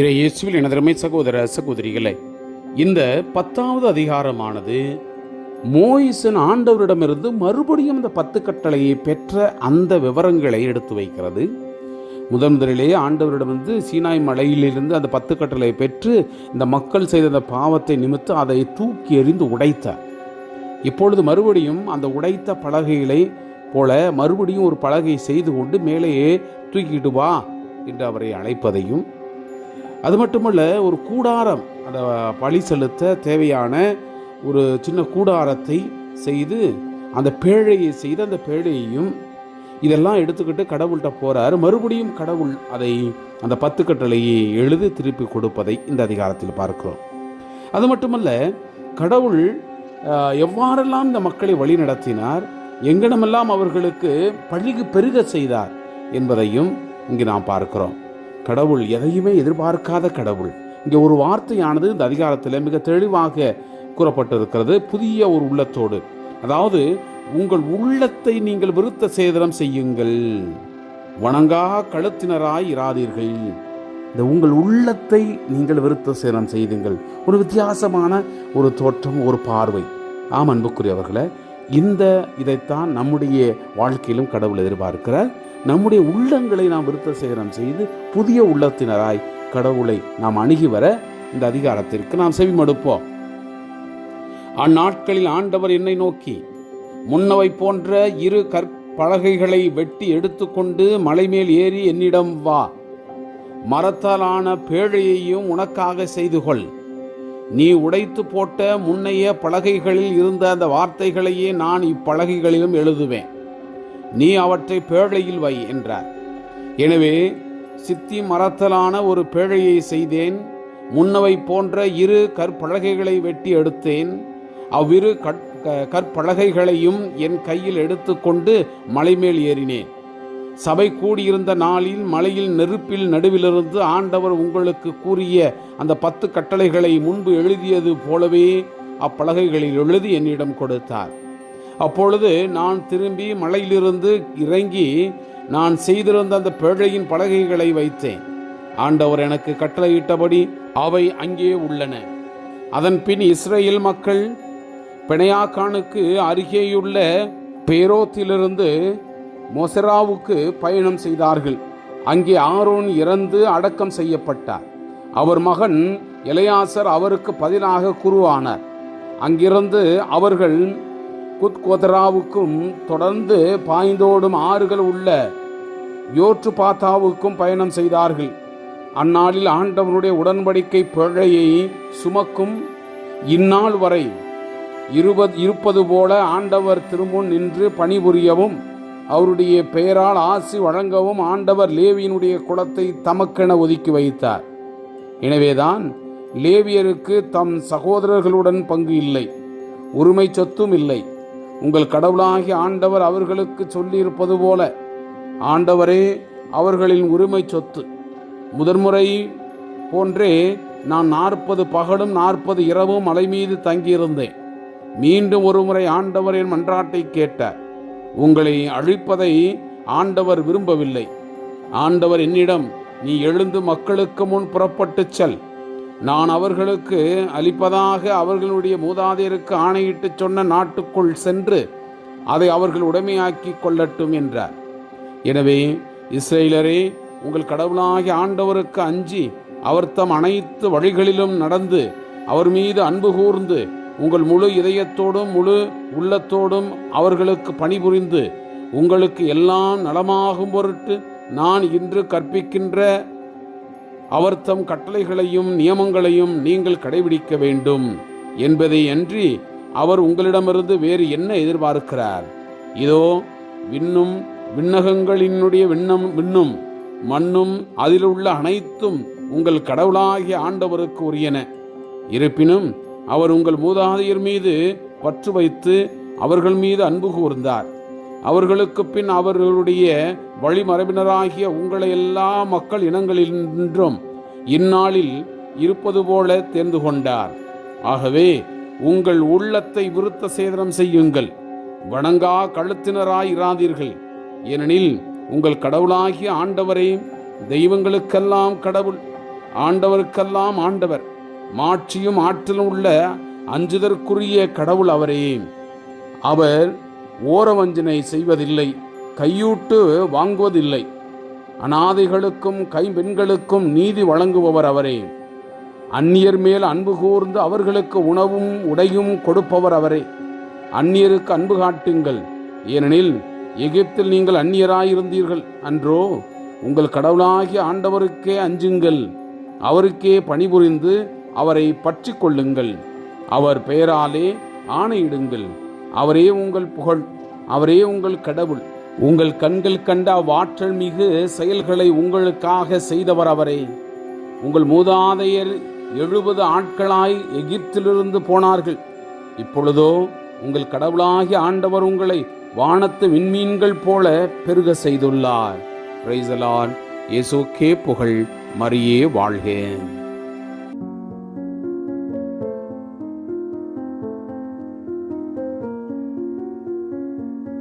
இறையேசுவில் எனதருமை சகோதர சகோதரிகளே இந்த பத்தாவது அதிகாரமானது மோயிசன் ஆண்டவரிடமிருந்து மறுபடியும் இந்த பத்து கட்டளையை பெற்ற அந்த விவரங்களை எடுத்து வைக்கிறது. முதன் முதலிலேயே ஆண்டவரிடமிருந்து சீனாய் மலையிலிருந்து அந்த பத்து கட்டளையை பெற்று இந்த மக்கள் செய்த அந்த பாவத்தை நிமித்து அதை தூக்கி எறிந்து உடைத்தார். இப்பொழுது மறுபடியும் அந்த உடைத்த பலகைகளை போல மறுபடியும் ஒரு பலகை செய்து கொண்டு மேலேயே தூக்கிட்டு வா என்று அவரை அழைப்பதையும் அது மட்டுமல்ல ஒரு கூடாரம் அந்த பழி செலுத்த தேவையான ஒரு சின்ன கூடாரத்தை செய்து அந்த பேழையை செய்து அந்த பேழையையும் இதெல்லாம் எடுத்துக்கிட்டு கடவுள்கிட்ட போகிறார் மறுபடியும் கடவுள் அதை அந்த பத்து கட்டளையை எழுதி திருப்பி கொடுப்பதை இந்த அதிகாரத்தில் பார்க்கிறோம். அது மட்டுமல்ல கடவுள் எவ்வாறெல்லாம் இந்த மக்களை வழி நடத்தினார் எங்கனமெல்லாம் அவர்களுக்கு பழிகு பெருக செய்தார் என்பதையும் இங்கு நாம் பார்க்கிறோம். கடவுள் எதையுமே எதிர்பார்க்காத கடவுள். இங்கே ஒரு வார்த்தையானது இந்த அதிகாரத்தில் மிக தெளிவாக கூறப்பட்டிருக்கிறது. புதிய ஒரு உள்ளத்தோடு. அதாவது உங்கள் உள்ளத்தை நீங்கள் விருத்த சேதனம் செய்யுங்கள். வணங்கா கழுத்தினராய் இராதீர்கள். இந்த உங்கள் உள்ளத்தை நீங்கள் விருத்த சேதனம் செய்துங்கள். ஒரு வித்தியாசமான ஒரு தோற்றம் ஒரு பார்வை. ஆம் அன்புக்குரியவர்களை இந்த இதைத்தான் நம்முடைய வாழ்க்கையிலும் கடவுள் எதிர்பார்க்கிறார். நம்முடைய உள்ளங்களை நாம் விருத்த சேகரம் செய்து புதிய உள்ளத்தினராய் கடவுளை நாம் அணுகி வர இந்த அதிகாரத்திற்கு நாம் செவிமடுப்போம். அந்நாட்களில் ஆண்டவர் என்னை நோக்கி முன்னவை போன்ற இரு கற்பலகைகளை வெட்டி எடுத்துக்கொண்டு மலைமேல் ஏறி என்னிடம் வா. மரத்தாலான பேழையையும் உனக்காக செய்து கொள் நீ உடைத்து போட்ட முன்னைய பலகைகளில் இருந்த அந்த வார்த்தைகளையே நான் இப்பலகைகளிலும் எழுதுவேன். நீ அவற்றை பேழையில் வை என்றார். எனவே சித்தி மரத்தலான ஒரு பேழையை செய்தேன். முன்னவை போன்ற இரு கற்பலகைகளை வெட்டி எடுத்தேன். அவ்விரு க- கற்பலகைகளையும் என் கையில் எடுத்துக்கொண்டு மலைமேல் ஏறினேன். சபை கூடியிருந்த நாளில் மலையில் நெருப்பில் நடுவிலிருந்து ஆண்டவர் உங்களுக்கு கூறிய அந்த பத்து கட்டளைகளை முன்பு எழுதியது போலவே அப்பலகைகளில் எழுதி என்னிடம் கொடுத்தார். அப்பொழுது நான் திரும்பி மலையிலிருந்து இறங்கி நான் செய்திருந்த அந்த பேழையின் பலகைகளை வைத்தேன். ஆண்டவர் எனக்கு கட்டளையிட்டபடி அவை அங்கே உள்ளன. அதன் பின் இஸ்ரேல் மக்கள் பிணையாக்கானுக்கு அருகேயுள்ள பேரோத்திலிருந்து மொசராவுக்கு பயணம் செய்தார்கள். அங்கே ஆரோன் இறந்து அடக்கம் செய்யப்பட்டார். அவர் மகன் இளையாசர் அவருக்கு பதிலாக குருவானார். அங்கிருந்து அவர்கள் குத்கோதராவுக்கும் தொடர்ந்து பாய்ந்தோடும் ஆறுகள் உள்ள யோற்று பாத்தாவுக்கும் பயணம் செய்தார்கள். அந்நாளில் ஆண்டவனுடைய உடன்படிக்கை பிழையை சுமக்கும் இந்நாள் வரை இருபது இருப்பது போல ஆண்டவர் திருமுன் நின்று பணிபுரியவும் அவருடைய பெயரால் ஆசி வழங்கவும் ஆண்டவர் லேவியினுடைய குலத்தை தமக்கென ஒதுக்கி வைத்தார். எனவேதான் லேவியருக்கு தம் சகோதரர்களுடன் பங்கு இல்லை உரிமை சொத்தும் இல்லை. உங்கள் கடவுளாகிய ஆண்டவர் அவர்களுக்கு சொல்லியிருப்பது போல. ஆண்டவரே அவர்களின் உரிமை சொத்து. முதன்முறை போன்றே நான் நாற்பது பகலும் நாற்பது இரவும் மலை மீது தங்கியிருந்தேன். மீண்டும் ஒருமுறை ஆண்டவர் என் மன்றாட்டை கேட்டார். உங்களை அழிப்பதை ஆண்டவர் விரும்பவில்லை. ஆண்டவர் என்னிடம் நீ எழுந்து மக்களுக்கு முன் புறப்பட்டுச் செல். நான் அவர்களுக்கு அளிப்பதாக அவர்களுடைய மூதாதையருக்கு ஆணையிட்டு சொன்ன நாட்டுக்குள் சென்று அதை அவர்கள் உடைமையாக்கி கொள்ளட்டும் என்றார். எனவே இஸ்ரேலரே உங்கள் கடவுளாகிய ஆண்டவருக்கு அஞ்சி அவர் தம் அனைத்து வழிகளிலும் நடந்து அவர் மீது அன்பு கூர்ந்து உங்கள் முழு இதயத்தோடும் முழு உள்ளத்தோடும் அவர்களுக்கு பணிபுரிந்து உங்களுக்கு எல்லாம் நலமாகும் பொருட்டு நான் இன்று கற்பிக்கின்ற அவர் தம் கட்டளைகளையும் நியமங்களையும் நீங்கள் கடைபிடிக்க வேண்டும் என்பதை அன்றி அவர் உங்களிடமிருந்து வேறு என்ன எதிர்பார்க்கிறார்? இதோ விண்ணும் விண்ணகங்களினுடைய விண்ணம் விண்ணும் மண்ணும் அதிலுள்ள அனைத்தும் உங்கள் கடவுளாகிய ஆண்டவருக்கு உரியன. இருப்பினும் அவர் உங்கள் மூதாதையர் மீது பற்று வைத்து அவர்கள் மீது அன்பு கூர்ந்தார். அவர்களுக்கு பின் அவர்களுடைய வழிமரபினராகிய உங்களை எல்லா மக்கள் இனங்களினின்றும் இந்நாளில் இருப்பது போல தேர்ந்து கொண்டார். ஆகவே உங்கள் உள்ளத்தை விருத்த சேதனம் செய்யுங்கள். வணங்கா கழுத்தினராய் இராதீர்கள். ஏனெனில் உங்கள் கடவுளாகிய ஆண்டவரே தெய்வங்களுக்கெல்லாம் கடவுள் ஆண்டவருக்கெல்லாம் ஆண்டவர். மாட்சியும் ஆற்றலும் உள்ள அஞ்சுதற்குரிய கடவுள் அவரே. அவர் ஓரவஞ்சனை செய்வதில்லை கையூட்டு வாங்குவதில்லை. அனாதைகளுக்கும் கைம்பெண்களுக்கும் நீதி வழங்குபவர் அவரே. அந்நியர் மேல் அன்பு கூர்ந்து அவர்களுக்கு உணவும் உடையும் கொடுப்பவர் அவரே. அந்நியருக்கு அன்பு காட்டுங்கள். ஏனெனில் எகிப்தில் நீங்கள் அந்நியராயிருந்தீர்கள். அன்றோ உங்கள் கடவுளாகிய ஆண்டவருக்கே அஞ்சுங்கள். அவருக்கே பணிபுரிந்து அவரை பற்றி கொள்ளுங்கள். அவர் பெயராலே ஆணையிடுங்கள். அவரே உங்கள் புகழ் அவரே உங்கள் கடவுள். உங்கள் கண்கள் கண்ட அவ்வாற்றல் மிகு செயல்களை உங்களுக்காக செய்தவர் அவரே. உங்கள் மூதாதையர் எழுபது ஆட்களாய் எகிப்திலிருந்து போனார்கள். இப்பொழுதோ உங்கள் கடவுளாகிய ஆண்டவர் உங்களை வானத்து விண்மீன்கள் போல பெருக செய்துள்ளார். பிரைசலான் இயேசுக்கே புகழ். மரியே வாழ்க